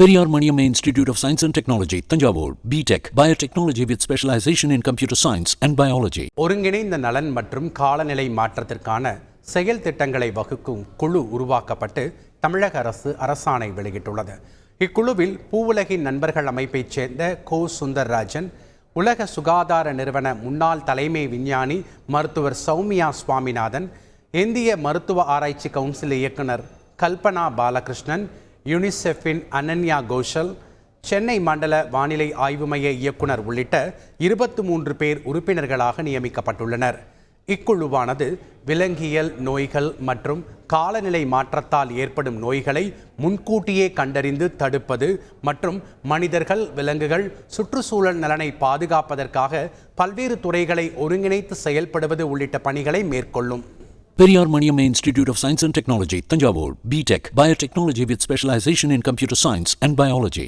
Periyar Maniammai institute of science and technology Thanjavur. B Tech biotechnology with specialisation in computer science and biology ஒருங்கிணைந்த நலன் மற்றும் காலநிலை மாற்றத்திற்கான செயல் திட்டங்களை வகுக்கும் குழு உருவாக்கப்பட்டு தமிழக அரசு அரசாணை வெளியிட்டுள்ளது. இக்குழுவில் பூவுலகின் நண்பர்கள் அமைப்பைச் சேர்ந்த கோ சுந்தர்ராஜன் உலக சுகாதார நிறுவன முன்னாள் தலைமை விஞ்ஞானி மருத்துவர் சௌமியா சுவாமிநாதன் இந்திய மருத்துவ ஆராய்ச்சி கவுன்சில் இயக்குனர் கல்பனா பாலகிருஷ்ணன் யுனிசெஃபின் அனன்யா கோஷல் சென்னை மண்டல வானிலை ஆய்வு மைய இயக்குனர் உள்ளிட்ட இருபத்து மூன்று பேர் உறுப்பினர்களாக நியமிக்கப்பட்டுள்ளனர். இக்குழுவானது விலங்கியல் நோய்கள் மற்றும் காலநிலை மாற்றத்தால் ஏற்படும் நோய்களை முன்கூட்டியே கண்டறிந்து தடுப்பது மற்றும் மனிதர்கள் விலங்குகள் சுற்றுச்சூழல் நலனை பாதுகாப்பதற்காக பல்வேறு துறைகளை ஒருங்கிணைத்து செயல்படுவது உள்ளிட்ட பணிகளை மேற்கொள்ளும். Periyar Maniammai institute of science and technology Thanjavur B Tech biotechnology with specialisation in computer science and biology